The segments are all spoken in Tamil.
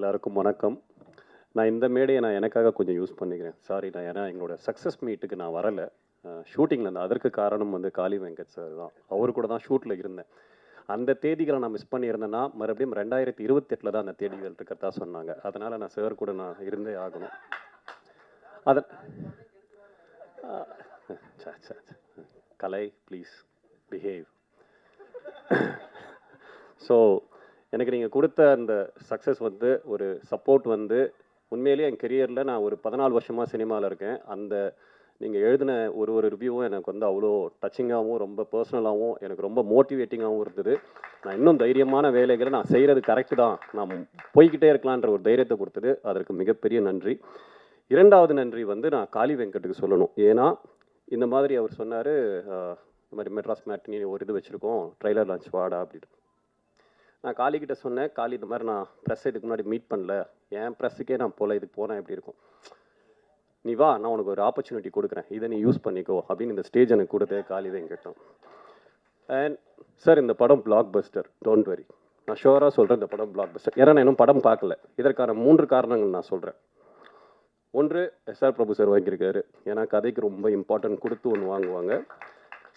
எல்லாருக்கும் வணக்கம். நான் இந்த மேடையை நான் எனக்காக கொஞ்சம் யூஸ் பண்ணிக்கிறேன். சாரி நான் ஏன்னா எங்களோட சக்ஸஸ் மீட்டுக்கு நான் வரலை. ஷூட்டிங்கில் இருந்தேன் அதற்கு காரணம் வந்து காளி வெங்கட் சார் தான். அவர் கூட தான் ஷூட்டில் இருந்தேன். அந்த தேதிகளை நான் மிஸ் பண்ணியிருந்தேன்னா மறுபடியும் ரெண்டாயிரத்தி இருபத்தெட்டில் தான் அந்த தேதிகள் இருக்கிறதா சொன்னாங்க. அதனால் நான் சார் கூட நான் இருந்தே ஆகணும். அதன் ச, ச, ச. கலை ப்ளீஸ் பிஹேவ் ஸோ எனக்கு நீங்கள் கொடுத்த அந்த சக்ஸஸ் வந்து ஒரு சப்போர்ட் வந்து உண்மையிலேயே என் கெரியரில் நான் ஒரு பதினாலு வருஷமாக சினிமாவில் இருக்கேன். அந்த நீங்கள் எழுதின ஒரு ஒரு ரிவ்யூவும் எனக்கு வந்து அவ்வளோ டச்சிங்காகவும் ரொம்ப பர்சனலாகவும் எனக்கு ரொம்ப மோட்டிவேட்டிங்காகவும் இருந்தது. நான் இன்னும் தைரியமான வேலைகளை நான் செய்கிறது கரெக்டு தான். நான் போய்கிட்டே இருக்கலான்ற ஒரு தைரியத்தை கொடுத்தது. அதற்கு மிகப்பெரிய நன்றி. இரண்டாவது நன்றி வந்து நான் காளி வெங்கட்டுக்கு சொல்லணும். ஏன்னா இந்த மாதிரி அவர் சொன்னார் இந்த மாதிரி மெட்ராஸ் மேட்டினி ஒரு இது வச்சுருக்கோம் ட்ரைலர் லான்ச் வாடா அப்படின்னு. நான் காளிக்கிட்ட சொன்னேன் காளி இந்த மாதிரி நான் ப்ரெஸ் இதுக்கு முன்னாடி மீட் பண்ணல. என் ப்ரெஸ்ஸுக்கே நான் போகல இதுக்கு போனேன் எப்படி இருக்கும். நீ வா நான் உனக்கு ஒரு ஆப்பர்ச்சுனிட்டி கொடுக்குறேன். இதை நீ யூஸ் பண்ணிக்கோ அப்படின்னு இந்த ஸ்டேஜ் எனக்கு கொடுத்தே காளி வெங்கட்டம் அண்ட் சார் இந்த படம் பிளாக் பஸ்டர் டோன்ட் வரி நான் ஷுவராக சொல்கிறேன் இந்த படம் பிளாக் பஸ்டர் ஏன்னா நான் இன்னும் படம் பார்க்கல. இதற்கான மூன்று காரணங்கள் நான் சொல்கிறேன் ஒன்று எஸ்ஆர் பிரபு சார் வாங்கியிருக்காரு. ஏன்னா கதைக்கு ரொம்ப இம்பார்ட்டன்ட் கொடுத்து ஒன்று வாங்குவாங்க.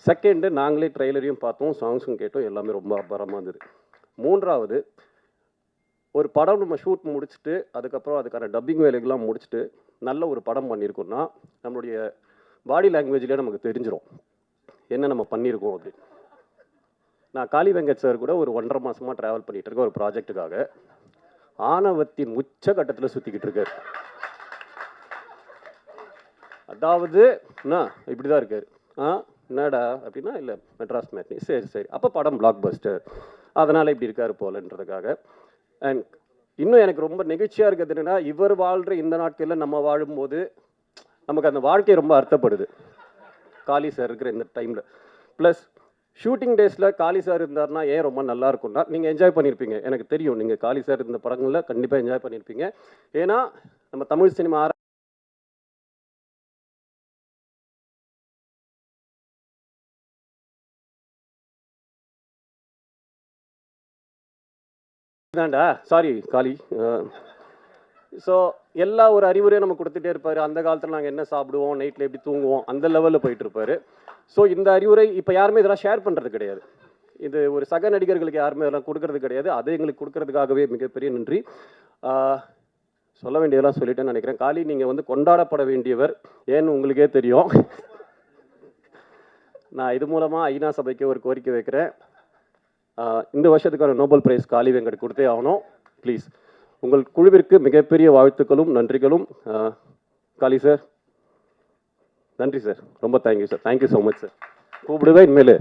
செகண்டு நாங்களே ட்ரெய்லரையும் பார்த்தோம் சாங்ஸும் கேட்டோம் எல்லாமே ரொம்ப அபாரமாக இருந்தது. மூன்றாவது ஒரு படம் நம்ம ஷூட் முடிச்சுட்டு அதுக்கப்புறம் அதுக்கான டப்பிங் வேலைகள்லாம் முடிச்சுட்டு நல்ல ஒரு படம் பண்ணியிருக்கோம்னா நம்மளுடைய பாடி லாங்குவேஜ்லேயே நமக்கு தெரிஞ்சிடும் என்ன நம்ம பண்ணியிருக்கோம் அது நான் காளி வெங்கட் சார் கூட ஒரு ஒன்றரை மாதமாக ட்ராவல் பண்ணிகிட்டு இருக்கேன் ஒரு ப்ராஜெக்ட்டுக்காக ஆணவத்தின் உச்ச கட்டத்தில் சுற்றிக்கிட்டு இருக்கார். அதாவது என்ன இப்படி தான் இருக்கார். ஆ என்னடா அப்படின்னா இல்லை மெட்ராஸ் மேட்னி சரி சரி. அப்போ படம் பிளாக் பஸ்டர் அதனால் இப்படி இருக்காரு போலன்றதுக்காக. அண்ட் இன்னும் எனக்கு ரொம்ப நெகிழ்ச்சியாக இருக்கிறது என்னென்னா இவர் வாழ்கிற இந்த நாட்களில் நம்ம வாழும்போது நமக்கு அந்த வாழ்க்கை ரொம்ப அர்த்தப்படுது. காளி சார் இருக்கிற இந்த டைமில் ப்ளஸ் ஷூட்டிங் டேஸில் காளி சார் இருந்தார்னா ஏன் ரொம்ப நல்லா இருக்கும்னா நீங்கள் என்ஜாய் பண்ணியிருப்பீங்க எனக்கு தெரியும் நீங்கள் காளி சார் இருந்த படங்களில் கண்டிப்பாக என்ஜாய் பண்ணியிருப்பீங்க ஏன்னா நம்ம தமிழ் சினிமா தான்டா சாரி காளி. ஸோ எல்லா ஒரு அறிவுரையும் நம்ம கொடுத்துட்டே இருப்பார். அந்த காலத்தில் நாங்கள் என்ன சாப்பிடுவோம் நைட்டில் எப்படி தூங்குவோம் அந்த லெவலில் போயிட்டுருப்பாரு ஸோ இந்த அறிவுரை இப்போ யாருமே இதெல்லாம் ஷேர் பண்ணுறது கிடையாது. இது ஒரு சக நடிகர்களுக்கு யாருமே இதெல்லாம் கொடுக்கறது கிடையாது. அது எங்களுக்கு கொடுக்கறதுக்காகவே மிகப்பெரிய நன்றி. சொல்ல வேண்டியதெல்லாம் சொல்லிட்டேன்னு நினைக்கிறேன். காளி நீங்கள் வந்து கொண்டாடப்பட வேண்டியவர். ஏன்னு உங்களுக்கே தெரியும். நான் இது மூலமாக ஐநா சபைக்கு ஒரு கோரிக்கை வைக்கிறேன். இந்த வருஷத்துக்கான நோபல் பிரைஸ் காளி வெங்கட் கொடுத்தே ஆகணும். ப்ளீஸ் உங்கள் குழுவிற்கு மிகப்பெரிய வாழ்த்துக்களும் நன்றிகளும். ஆஹ் காளி சார் நன்றி சார் ரொம்ப thank you sir thank you so much sir கூப்பிடுவேன் இனிமேல்.